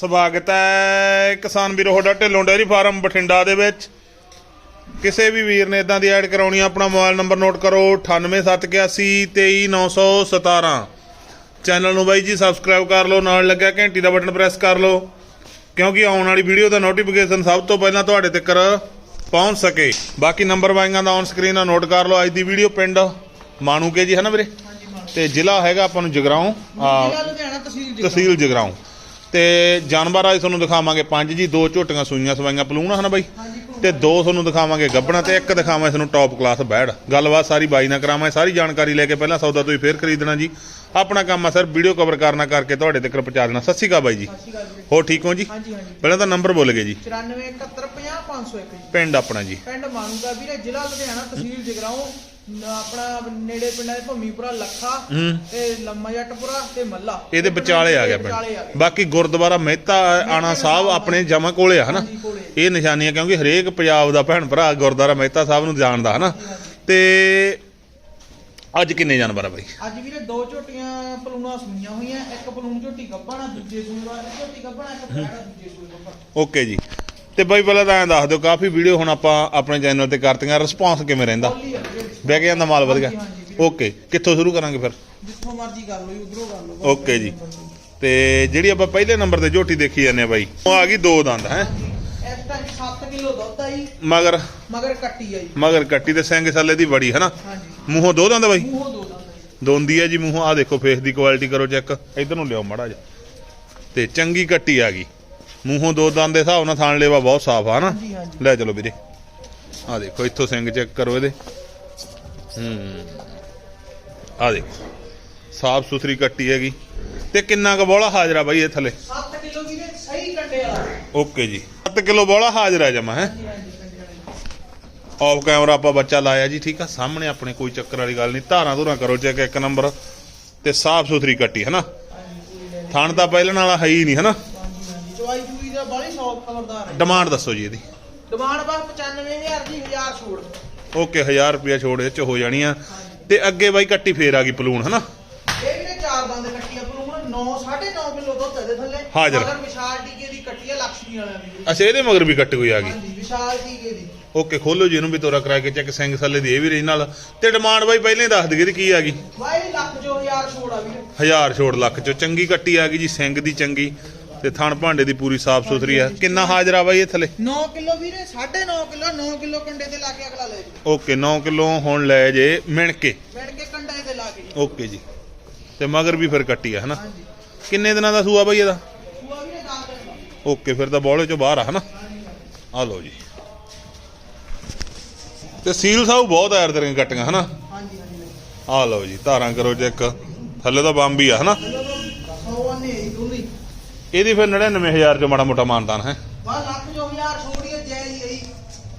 ਸਵਾਗਤ ਹੈ ਕਿਸਾਨ ਵੀਰੋ ਤੁਹਾਡਾ ਢਿੱਲੋਂ ਡੇਅਰੀ ਫਾਰਮ ਬਠਿੰਡਾ ਦੇ ਵਿੱਚ। ਕਿਸੇ ਵੀ ਵੀਰ ਨੇ ਇਦਾਂ ਦੀ ਐਡ ਕਰਾਉਣੀ ਆ ਆਪਣਾ ਮੋਬਾਈਲ ਨੰਬਰ ਨੋਟ ਕਰੋ 9871823917 ਚੈਨਲ ਨੂੰ ਬਾਈ ਜੀ ਸਬਸਕ੍ਰਾਈਬ ਕਰ ਲਓ ਨਾਲ ਲੱਗਿਆ ਘੰਟੀ ਦਾ ਬਟਨ ਪ੍ਰੈਸ ਕਰ ਲਓ ਕਿਉਂਕਿ ਆਉਣ ਵਾਲੀ ਵੀਡੀਓ ਦਾ ਨੋਟੀਫਿਕੇਸ਼ਨ ਸਭ ਤੋਂ ਪਹਿਲਾਂ ਤੁਹਾਡੇ ਤੱਕ ਪਹੁੰਚ ਸਕੇ। ਬਾਕੀ ਨੰਬਰ ਵਾਈਆਂ ਦਾ ਔਨ ਸਕਰੀਨ ਆ ਨੋਟ ਕਰ ਲਓ ਅੱਜ ਦੀ ਵੀਡੀਓ ਪਿੰਡ ਮਾਣੂਕੇ ਜੀ ਹੈ ਨਾ ਵੀਰੇ? ਤੇ ਜ਼ਿਲ੍ਹਾ ਹੈਗਾ ਆਪਾਂ ਨੂੰ ਜਗਰਾਉਂ ਤਹਿਸੀਲ ਜਗਰਾਉਂ। ਤੇ ਜਾਨਵਰ ਅੱਜ ਤੁਹਾਨੂੰ ਦਿਖਾਵਾਂਗੇ ਪੰਜ ਜੀ ਦੋ ਝੋਟੀਆਂ ਸੂਈਆਂ ਸਵਾਈਆਂ ਪਲੂਣ ਹਨ ਬਾਈ? ਤੇ ਦੋ ਤੁਹਾਨੂੰ ਦਿਖਾਵਾਂਗੇ ਗੱਬਣਾ ਤੇ ਇੱਕ ਦਿਖਾਵਾਂ ਤੁਹਾਨੂੰ ਟੌਪ ਕਲਾਸ ਬੈੜ। ਗੱਲਬਾਤ ਸਾਰੀ ਬਾਈ ਨਾਲ ਕਰਾਵਾਂ ਸਾਰੀ ਜਾਣਕਾਰੀ ਲੈ ਕੇ ਪਹਿਲਾਂ ਸੌਦਾ ਤੁਸੀਂ ਫੇਰ ਖਰੀਦਣਾ ਜੀ। ਆਪਣਾ ਕੰਮ ਆ ਸਰ ਵੀਡੀਓ ਕਵਰ ਕਰਨਾ ਕਰਕੇ ਤੁਹਾਡੇ ਤੱਕ ਪਹੁੰਚਾ ਦੇਣਾ। ਸਤਿ ਸ਼੍ਰੀ ਅਕਾਲ ਬਾਈ ਜੀ। ਹੋ ਠੀਕ ਹੋ ਜੀ? ਹਾਂਜੀ ਹਾਂਜੀ। ਪਹਿਲਾਂ ਤਾਂ ਨੰਬਰ ਬੋਲ ਗਏ ਜੀ। 94 71 50 501 ਜੀ। ਪਿੰਡ ਆਪਣਾ ਜੀ। ਪਿੰਡ ਮਾਨੂਗਾ ਵੀਰੇ ਜ਼ਿਲ੍ਹਾ ਲੁਧਿਆਣਾ ਤਹਿਸੀਲ ਜਗਰਾਉਂ ਆਪਣਾ ਨੇੜੇ ਪਿੰਡਾਂ ਦੇ ਭੂਮੀਪੁਰਾ ਲੱਖਾ ਤੇ ਲੰਮਾ ਜੱਟਪੁਰਾ ਤੇ ਮੱਲਾ। ਇਹਦੇ ਵਿਚਾਲੇ ਆ ਗਿਆ ਪਿੰਡ। ਬਾਕੀ ਗੁਰਦੁਆਰਾ ਮਹਿਤਾ ਆਣਾ ਸਾਹਿਬ ਆਪਣੇ ਜਮਾ ਕੋਲੇ ਆ ਹਨਾ। ਇਹ ਨਿਸ਼ਾਨੀਆਂ ਕਿਉਂਕਿ ਹਰੇਕ ਪੰਜਾਬ ਦਾ ਭੈਣ ਭਰਾ ਗੁਰਦੁਆਰਾ ਮਹਿਤਾ ਸਾਹਿਬ ਨੂੰ ਜਾਣਦਾ ਹਨਾ? ਤੇ ਅੱਜ ਕਿੰਨੇ ਜਾਨਵਰ ਆ ਬਾਈ? ਅੱਜ ਵੀਰੇ ਦੋ ਝੋਟੀਆਂ ਪਲੂਣਾ ਸੁਈਆਂ ਹੋਈਆਂ ਇੱਕ ਪਲੂਣ ਝੋਟੀ ਗੱਭਣਾ ਦੂਜੇ ਸੂਏ ਵਾਲੀ ਝੋਟੀ ਗੱਭਣਾ ਇੱਕ ਬੈੜਾ ਦੂਜੇ ਸੂਏ ਗੱਭਣਾ। ਓਕੇ ਜੀ। ਤੇ ਬਾਈ ਪਹਿਲਾਂ ਤਾਂ ਐਂ ਦੱਸ ਦਿਓ ਕਾਫੀ ਵੀਡੀਓ ਹੁਣ ਆਪਾਂ ਆਪਣੇ ਚੈਨਲ ਤੇ ਕਰਤੀਆਂ ਰਿਸਪੌਂਸ ਕਿਵੇਂ ਰਹਿੰਦਾ? ਬਹਿ ਜਾਂਦਾ ਮਾਲ ਵਧ ਗਿਆ। ਓਕੇ ਕਿੱਥੋਂ ਸ਼ੁਰੂ ਕਰਾਂਗੇ ਫਿਰ? ਜਿੱਥੋਂ ਮਰਜ਼ੀ ਕਰ ਲਓ ਜੀ ਉਧਰੋਂ ਕਰ ਲਓ। ਓਕੇ ਜੀ। ਤੇ ਜਿਹੜੀ ਆਪਾਂ ਪਹਿਲੇ ਨੰਬਰ ਤੇ ਝੋਟੀ ਦੇਖੀ ਜਾਂਦੇ ਆ ਬਾਈ ਉਹ ਆ ਗਈ ਦੋ ਦੰਦ ਹੈ? ਇਸ ਟਾਈਮ 7 ਕਿਲੋ ਦੁੱਧ ਆ ਜੀ। ਮਗਰ? ਮਗਰ ਕੱਟੀ ਆ ਜੀ। ਮਗਰ ਕੱਟੀ ਤੇ ਸਿੰਘ ਸਾਲੇ ਦੀ ਬੜੀ ਹਨਾ? ਹਾਂਜੀ। ਮੂੰਹੋਂ ਦੋ ਦੰਦ ਬਾਈ? ਮੂੰਹੋਂ ਦੋ ਦੰਦ ਦੋਂਦੀ ਹੈ ਜੀ ਮੂੰਹੋਂ ਆ ਦੇਖੋ ਫੇਸ ਦੀ ਕੁਆਲਿਟੀ ਕਰੋ ਚੈੱਕ ਇਧਰ ਨੂੰ ਲਿਓ ਮੜਾ ਜਾ ਤੇ ਚੰਗੀ ਕੱਟੀ ਆ ਗਈ। ਮੂੰਹੋਂ ਦੋ ਦੰਦ ਦੇ ਹਿਸਾਬ ਨਾਲ ਥਾਣ ਲੇਵਾ ਬਹੁਤ ਸਾਫ਼ ਆ ਨਾ? ਲੈ ਚਲੋ ਵੀਰੇ। ਆ ਦੇਖੋ ਇੱਥੋਂ ਸਿੰਘ ਚੈੱਕ ਕਰੋ ਇਹਦੇ। ਹੂੰ। ਆ ਦੇਖੋ ਸਾਫ਼ ਸੁਥਰੀ ਕੱਟੀ ਹੈਗੀ। ਤੇ ਕਿੰਨਾ ਕੁ ਬੋਲਾ ਹਾਜ਼ਰਾ ਬਾਈ ਇਹ ਥੱਲੇ? 7 ਕਿਲੋ ਵੀਰੇ ਸਹੀ ਕੰਡੇ ਵਾਲਾ ਓਕੇ ਜੀ। 7 ਕਿਲੋ ਬੋਲਾ ਹਾਜ਼ਰਾ ਜਮਾ ਹੈ? ਆਫ ਕੈਮਰਾ ਆਪਾਂ ਬੱਚਾ ਲਾਇਆ ਜੀ ਠੀਕ ਆ? ਸਾਹਮਣੇ ਆਪਣੇ ਕੋਈ ਚੱਕਰ ਵਾਲੀ ਗੱਲ ਨਹੀਂ। ਧਾਰਾਂ ਧੁਰਾਂ ਕਰੋ ਚੈੱਕ ਇੱਕ ਨੰਬਰ ਤੇ ਸਾਫ਼ ਸੁਥਰੀ ਕੱਟੀ ਹੈ ਨਾ। ਥਣ ਤਾਂ ਪਹਿਲਣ ਵਾਲਾ ਹੈ ਹੀ ਨਹੀਂ ਹੈ ਨਾ ਹਾਂਜੀ ਹਾਂਜੀ ਚਵਾਈ ਚੂਈ ਦਾ ਬਾਲੀ ਸੌਫ ਖਬਰਦਾਰ ਹੈ। ਡਿਮਾਂਡ ਦੱਸੋ ਜੀ ਇਹਦੀ। ਡਿਮਾਂਡ ਬਸ 95000 ਦੀ 1000 ਛੋੜ। ਓਕੇ 1000 ਰੁਪਿਆ ਛੋੜ ਇਹ ਚ ਹੋ ਜਾਣੀ ਆ। ਤੇ ਅੱਗੇ ਬਾਈ ਕੱਟੀ ਫੇਰ ਆ ਗਈ ਪਲੂਣ ਹਨਾ? ਇਹ ਵੀਰੇ ਚਾਰ ਦੰਦ ਕੱਟੀਆਂ ਪਰ ਹੁਣ 9 9.5 ਕਿਲੋ ਦੁੱਧ ਇਹਦੇ ਥੱਲੇ। ਹਾਜ਼ਰ। ਵਿਸ਼ਾਲ ਦੀ ਕੱਟੀ ਹੈ ਲక్ష్ਮੀ ਵਾਲਿਆਂ ਦੀ ਅੱਛਾ ਇਹਦੇ ਮਗਰ ਵੀ ਕੱਟ ਕੋਈ ਆ ਗਈ। ਹਾਂਜੀ ਵਿਸ਼ਾਲ ਟੀਕੇ ਦੀ ਓਕੇ ਖੋਲੋ ਜੀ ਇਹਨੂੰ ਵੀ ਤੋਰਾ ਕਰਾ ਕੇ ਚੈੱਕ ਸਿੰਘ ਥੱਲੇ ਦੀ ਇਹ ਵੀ ਰਹੀ ਨਾਲ। ਤੇ ਡਿਮਾਂਡ ਬਾਈ ਪਹਿਲਾਂ ਹੀ ਦੱਸ ਦਈਏ ਇਹਦੀ ਕੀ ਆ ਗਈ। ਵਾਈ ਲੱਖ ਜੋ 1000 ਛੋੜ ਆ ਵੀਰੇ। 1000 ਛੋੜ ਲੱਖ ਚੋਂ। ਚੰਗੀ ਕੱਟੀ ਆ ਗਈ ਜੀ ਸਿੰਘ ਦੀ ਚੰਗੀ। ਤੇ ਥਣ ਭਾਂਡੇ ਦੀ ਪੂਰੀ ਸਾਫ਼ ਸੁਥਰੀ ਆ। ਕਿੰਨਾ ਹਾਜ਼ਰਾ ਬਾਈ ਇਹ ਥੱਲੇ 9 ਕਿਲੋ ਵੀਰੇ 9.5 ਕਿਲੋ 9 ਕਿਲੋ ਕੰਡੇ ਤੇ ਲਾ ਕੇ ਅਗਲਾ ਲੈ ਜੀ ਓਕੇ 9 ਕਿਲੋ ਹੁਣ ਲੈ ਜੇ ਮਿਣ ਕੇ ਮਿਣ ਕੇ ਕੰਡੇ ਤੇ ਲਾ ਕੇ ਜੀ ਓਕੇ ਜੀ। ਤੇ ਮਗਰ ਵੀ ਫਿਰ ਕੱਟੀ ਆ ਹਨਾ? ਕਿੰਨੇ ਦਿਨਾਂ ਦਾ ਸੂਆ ਬਾਈ ਇਹਦਾ ਸੂਆ ਵੀਰੇ 10 ਦਿਨ ਦਾ ਓਕੇ ਫਿਰ ਤਾਂ ਬੋਲੇ ਚੋਂ ਬਾਹਰ ਆ ਹਨਾ? ਆ ਲਓ ਜੀ। ਤੇ ਸੀਲ ਸਾਊ ਬਹੁਤ ਆਇਰ ਤੇਰੀਆਂ ਕੱਟੀਆਂ ਹਨਾ? ਹਾਂਜੀ ਹਾਂਜੀ ਆ ਲਓ ਜੀ ਧਾਰਾਂ ਕਰੋ ਚੈੱਕ। ਥੱਲੇ ਤਾਂ ਬੰਬ ਹੀ ਆ ਹਨਾ? ਇਹਦੀ ਫਿਰ 99000 ਚ ਮਾੜਾ ਮੋਟਾ ਮਾਨਦਾਨ ਹੈ? ਜੋ 1000 ਛੋੜੀਏ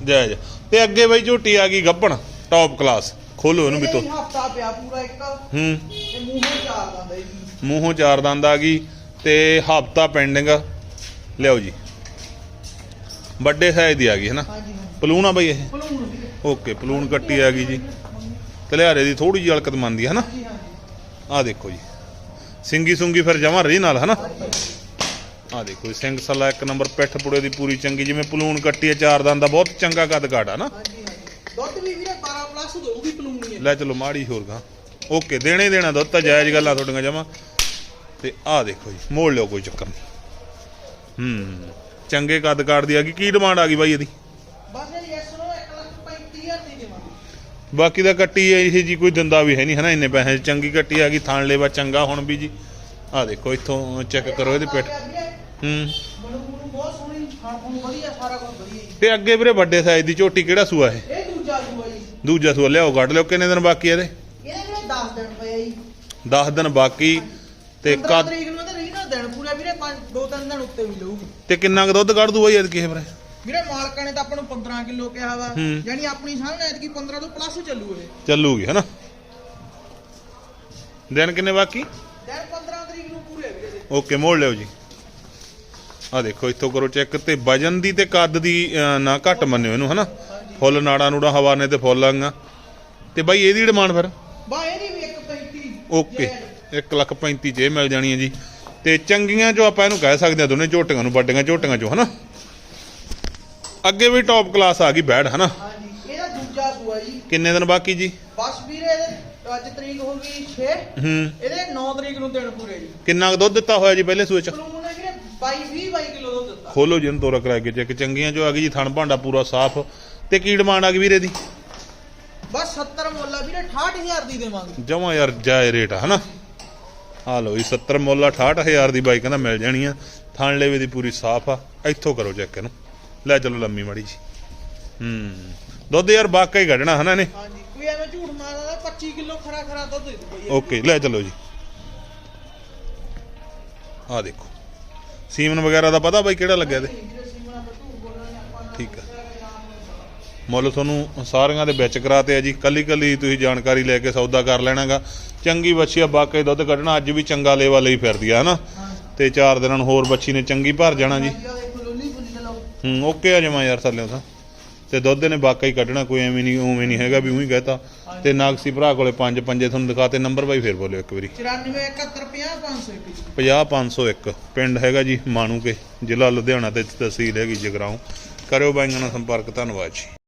ਜੈ ਤੇ ਅੱਗੇ ਬਈ ਝੋਟੀ ਆ ਗਈ ਗੱਬਣ ਟੌਪ ਕਲਾਸ ਖੋਲੋ ਇਹਨੂੰ ਵੀ ਤੋ। ਹਫਤਾ ਪਿਆ ਪੂਰਾ ਇੱਕ। ਹੂੰ। ਤੇ ਮੂੰਹੋਂ ਚਾਰ ਦੰਦ ਇਹ ਮੂੰਹੋਂ ਚਾਰ ਦੰਦ ਆ ਗਈ ਤੇ ਹਫਤਾ ਪੈਂਡਿੰਗ ਲਿਆਓ ਜੀ। ਵੱਡੇ ਸਾਈਜ਼ ਦੀ ਆ ਗਈ ਹਾਂਜੀ ਹਾਂਜੀ। ਪਲੂਣ ਆ ਬਈ ਇਹ? ਓਕੇ ਪਲੂਣ ਕੱਟੀ ਆ ਗਈ ਜੀ। ਤਲਿਆਰੇ ਦੀ ਥੋੜੀ ਜਿਹੀ ਹਲਕਤ ਮੰਨਦੀ ਹੈ ਹਾਂਜੀ ਆ ਦੇਖੋ ਜੀ। ਸਿੰਗੀ ਸੁੰਗੀ ਫਿਰ ਜਮਾਂ ਰਹੀ ਨਾਲ ਹਨਾ? ਆ ਦੇਖੋ ਜੀ, ਸਿੰਘ ਸੱਲਾ ਇੱਕ ਨੰਬਰ ਪਿੱਠ ਪੁੜੇ ਦੀ ਪੂਰੀ ਚੰਗੀ ਜਿਵੇਂ ਪਲੂਣ ਕੱਟੀ ਹੈ ਚਾਰ ਦੰਦ ਦਾ ਬਹੁਤ ਚੰਗਾ ਕੱਦ ਕਾਟ ਆ ਨਾ ਦੁੱਧ ਵੀ ਵੀਰੇ 12 ਪਲੱਸ ਦਊਗੀ ਪਲੂਣੀ ਲੈ ਚਲੋ ਮਾੜੀ ਹੋਰ ਗਾ। ਓਕੇ ਦੇਣੇ ਹੀ ਦੇਣਾ ਦੁੱਧ ਤਾਂ ਜਾਇਜ਼ ਗੱਲਾਂ ਤੁਹਾਡੀਆਂ ਜਮਾ। ਤੇ ਆ ਦੇਖੋ ਜੀ ਮੋੜ ਲਿਓ ਕੋਈ ਚੱਕਰ ਨਹੀਂ ਹੂੰ। ਚੰਗੇ ਕੱਦ ਕਾਟ ਦੀ ਆ ਗਈ। ਕੀ ਡਿਮਾਂਡ ਆ ਗਈ ਬਾਈ ਇਹਦੀ? ਬਸ ਯੈਸ ਨੂੰ 1 ਲੱਖ 35000 ਦੀ ਦੇਵਾਂਗੇ ਬਾਕੀ ਦਾ ਕੱਟੀ ਇਹ ਜੀ ਕੋਈ ਦਿੰਦਾ ਵੀ ਹੈ ਨਹੀਂ ਹਨਾ ਇੰਨੇ ਪੈਸੇ। ਚੰਗੀ ਕੱਟੀ ਆ ਗਈ ਥਾਣ ਲੈਵਾ ਚੰਗਾ ਹੁਣ ਵੀ ਜੀ। ਆ ਦੇਖੋ ਇੱਥੋਂ ਚੈੱਕ ਕਰੋ ਇਹਦੇ ਪਿੱਠ ਹੂੰ। ਬਲੂ ਬਲੂ ਬਹੁਤ ਸੋਹਣੀ ਖਾਣ ਖੂਣ ਵਧੀਆ ਸਾਰਾ ਕੁਝ ਵਧੀਆ ਜੀ। ਤੇ ਅੱਗੇ ਵੀਰੇ ਵੱਡੇ ਸਾਈਜ਼ ਦੀ ਝੋਟੀ ਕਿਹੜਾ ਸੂਆ ਇਹ? ਇਹ ਦੂਜਾ ਸੂਆ ਜੀ। ਦੂਜਾ ਸੂਆ ਲਿਆਓ ਕੱਢ ਲਿਓ ਕਿੰਨੇ ਦਿਨ ਬਾਕੀ ਇਹਦੇ? ਇਹਦੇ ਵੀਰੇ 10 ਦਿਨ ਪਏ ਆ ਜੀ। 10 ਦਿਨ ਬਾਕੀ ਤੇ 15 ਕੱਦ ਤਰੀਕ ਨੂੰ ਤਾਂ ਰਹੀ ਨਾ ਦਿਨ ਪੂਰਾ ਵੀਰੇ 5 ਦੋ ਤਿੰਨ ਦਿਨ ਉੱਤੇ ਵੀ ਲਊਗੀ। ਤੇ ਕਿੰਨਾ ਕੁ ਦੁੱਧ ਕੱਢ ਦੂ ਬਾਈ ਐਤਕੀ ਇਹ ਵੀਰੇ ਵੀਰੇ ਮਾਲਕਾਂ ਨੇ ਤਾਂ ਆਪਾਂ ਨੂੰ 15 ਕਿਲੋ ਕਿਹਾ ਵਾ। ਹੂੰ। ਯਾਨੀ ਆਪਣੀ ਸਾਹਮਣੇ ਐਤਕੀ 15 ਤੋਂ ਪਲੱਸ ਚੱਲੂ ਇਹ। ਚੱਲੂਗੀ ਹਨਾ? ਦਿਨ ਕਿੰਨੇ ਬਾਕੀ? ਦਿਨ 15 ਤਰੀਕ ਨੂੰ ਪੂਰੇ ਵੀਰੇ ਦੇ। ਓਕੇ ਮੋੜ ਲਿਓ ਜੀ। ਆ ਦੇਖੋ ਇੱਥੋਂ ਕਰੋ ਚੈੱਕ ਤੇ ਵਜਨ ਦੀ ਤੇ ਕੱਦ ਦੀ ਅਹ, ਨਾ ਘੱਟ ਮੰਨਿਓ ਇਹਨੂੰ ਹਨਾ? ਫੁੱਲ ਨਾੜਾ ਨੂੜਾ ਹਵਾ ਨੇ ਤੇ ਫੁੱਲ ਆਂਗਾ ਤੇ ਬਾਈ ਇਹਦੀ ਡਿਮਾਂਡ ਫਿਰ? ਬਾ ਇਹਦੀ ਵੀ 135 ਓਕੇ 1 ਲੱਖ 35 ਚ ਇਹ ਮਿਲ ਜਾਣੀ ਹੈ ਜੀ। ਤੇ ਚੰਗੀਆਂ ਜੋ ਆਪਾਂ ਇਹਨੂੰ ਕਹਿ ਸਕਦੇ ਆ ਦੋਨੇ ਝੋਟੀਆਂ ਨੂੰ ਵੱਡੀਆਂ ਝੋਟੀਆਂ ਚੋਂ ਹਨਾ? ਅੱਗੇ ਵੀ ਟੌਪ ਕਲਾਸ ਆ ਗਈ ਬੈੜ ਹਨਾ? ਹਾਂਜੀ ਇਹਦਾ ਦੂਜਾ ਸੂਆ ਜੀ। ਕਿੰਨੇ ਦਿਨ ਬਾਕੀ ਜੀ? ਬਸ ਵੀਰੇ ਅੱਜ ਤਰੀਕ ਹੋ ਗਈ 6 ਹੂੰ। ਇਹਦੇ 9 ਤਰੀਕ ਨੂੰ ਦਿਨ ਪੂਰੇ ਜੀ। ਕਿੰਨਾ ਦੁੱਧ ਦਿੱਤਾ ਹੋਇਆ ਜੀ ਪਹਿਲੇ ਸੂਏ ਚ? ਪਲੂਣ ਨੇ ਵੀਰੇ 22 20 22 ਕਿਲੋ ਦੁੱਧ ਦਿੱਤਾ। ਖੋਲੋ ਜੀ ਇਹਨੂੰ ਤੋਰਾ ਕਰਾ ਕੇ ਚੈੱਕ ਚੰਗੀਆਂ ਜੋ ਆ ਗਈ ਜੀ ਥਣ ਭਾਂਡਾ ਪੂਰਾ ਸਾਫ਼। ਤੇ ਕੀ ਡਿਮਾਂਡ ਆ ਗਈ ਵੀਰੇ ਦੀ? ਬਸ 70 ਮੁੱਲ ਆ ਵੀਰੇ 68000 ਦੀ ਦੇਵਾਂਗੇ। ਜਮਾ ਯਾਰ ਜਾਏ ਰੇਟ ਆ ਹਨਾ? ਆ ਲਓ ਜੀ 70 ਮੁੱਲ ਆ 68000 ਦੀ ਬਾਈਕ ਕਹਿੰਦਾ ਮਿਲ ਜਾਣੀ ਆ। ਥਣ ਲੇਵੇ ਦੀ ਪੂਰੀ ਸਾਫ਼ ਆ ਇੱਥੋਂ ਕਰੋ ਚੈੱਕ ਇਹਨੂੰ। ਲੈ ਚਲੋ ਲੰਮੀ ਮੜੀ ਜੀ। ਹੂੰ ਦੁੱਧ ਯਾਰ ਵਾਕਈ ਕੱਢਣਾ ਹਨਾ ਨੇ ਹਾਂਜੀ ਕੋਈ ਐਵੇਂ ਝੂਠ ਮਾਰਦਾ 25 ਕਿਲੋ ਖਰਾ ਖਰਾ ਦੁੱਧ ਦੇ ਦੂਗਾ ਓਕੇ ਲੈ ਚਲੋ ਜੀ। ਆ ਦੇਖੋ ਸੀਮਨ ਵਗੈਰਾ ਦਾ ਪਤਾ ਬਾਈ ਕਿਹੜਾ ਲੱਗਿਆ ਤੇ? ਠੀਕ ਆ। ਮੁੱਲ ਤੁਹਾਨੂੰ ਸਾਰੀਆਂ ਦੇ ਵਿੱਚ ਕਰਾਤੇ ਆ ਜੀ। ਕੱਲੀ ਕੱਲੀ ਤੁਸੀਂ ਜਾਣਕਾਰੀ ਲੈ ਕੇ ਸੌਦਾ ਕਰ ਲੈਣਾਗਾ। ਚੰਗੀ ਬੱਚੀ ਆ ਬਾਕੀ ਦੁੱਧ ਕੱਢਣਾ ਅੱਜ ਵੀ ਚੰਗਾ ਲੇਵਾ ਲਈ ਫਿਰਦੀ ਆ ਹਨਾ? ਤੇ ਚਾਰ ਦਿਨਾਂ ਨੂੰ ਹੋਰ ਬੱਚੀ ਨੇ ਚੰਗੀ ਭਰ ਜਾਣਾ ਜੀ। ਹੂੰ ਓਕੇ ਆ ਜਮਾ ਯਾਰ ਥੱਲੇ ਤਾਂ। ਤੇ ਦੁੱਧ ਨੇ ਵਾਕਈ ਕੱਢਣਾ ਕੋਈ ਐਵੇਂ ਨਹੀਂ ਉਵੇਂ ਨਹੀਂ ਹੈਗਾ ਵੀ ਉਹੀ ਕਹਤਾ। ਤੇ ਨਾਗਸੀ ਭਰਾ ਕੋਲੇ ਪੰਜ ਪੰਜੇ ਤੁਹਾਨੂੰ ਦਿਖਾਤੇ ਨੰਬਰ ਬਾਈ ਫੇਰ ਬੋਲਿਓ ਇੱਕ ਵਾਰੀ। 94 71 50 501 50501 ਪਿੰਡ ਹੈਗਾ ਜੀ ਮਾਣੂਕੇ ਜ਼ਿਲ੍ਹਾ ਲੁਧਿਆਣਾ ਤੇ ਤਹਿਸੀਲ ਹੈਗੀ ਜਗਰਾਉਂ। ਕਰਿਓ ਬਾਈਆਂ ਨਾਲ ਸੰਪਰਕ ਧੰਨਵਾਦ ਜੀ।